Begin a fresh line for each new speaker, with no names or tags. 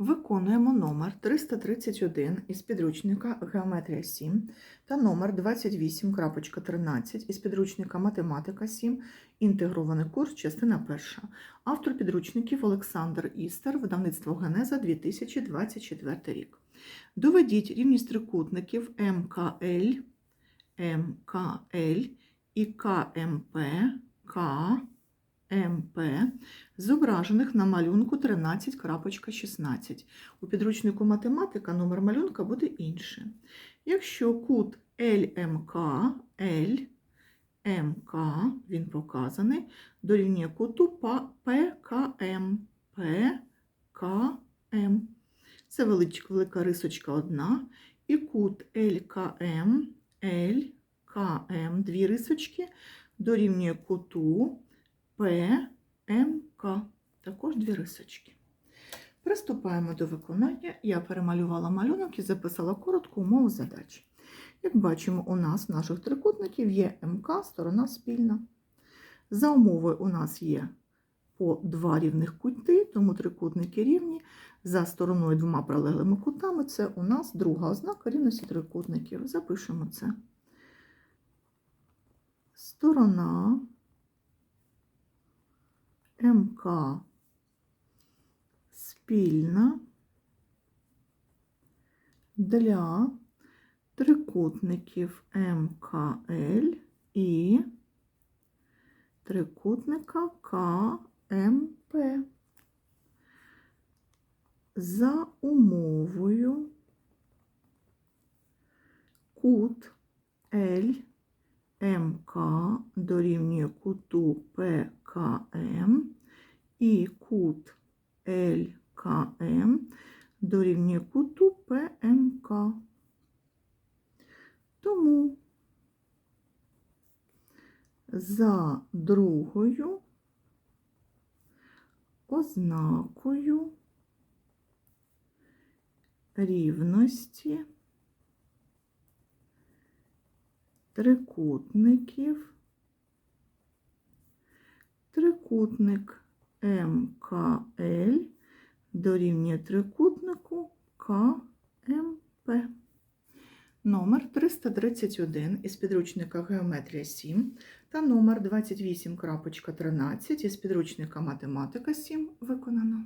Виконуємо номер 331 із підручника Геометрія 7 та номер 28.13 із підручника Математика 7, інтегрований курс, частина 1. Автор підручників Олександр Істер, видавництво Генеза 2024 рік. Доведіть рівність трикутників МКЛ, МКЛ і КМП, КМП, зображених на малюнку 13.16. У підручнику математика номер малюнка буде інший. Якщо кут ЛМК, ЛМК, він показаний, дорівнює куту ПКМ, ПКМ. Це велика рисочка одна. І кут ЛКМ, ЛКМ, дві рисочки, дорівнює куту ПМК. Також дві рисочки. Приступаємо до виконання. Я перемалювала малюнок і записала коротку умову задачі. Як бачимо, у нас наших трикутників є МК, сторона спільна. За умовою у нас є по два рівних кути, тому трикутники рівні. За стороною двома прилеглими кутами це у нас друга ознака рівності трикутників. Запишемо це. Сторона МК спільна для трикутників МКЛ і трикутника КМП. За умовою кут L МК дорівнює куту ПКМ і кут ЛКМ дорівнює куту ПМК. Тому за другою ознакою рівності трикутників трикутник МКЛ дорівнює трикутнику КМП. Номер 331 із підручника Геометрія 7 та номер 28.13 із підручника Математика 7 виконано.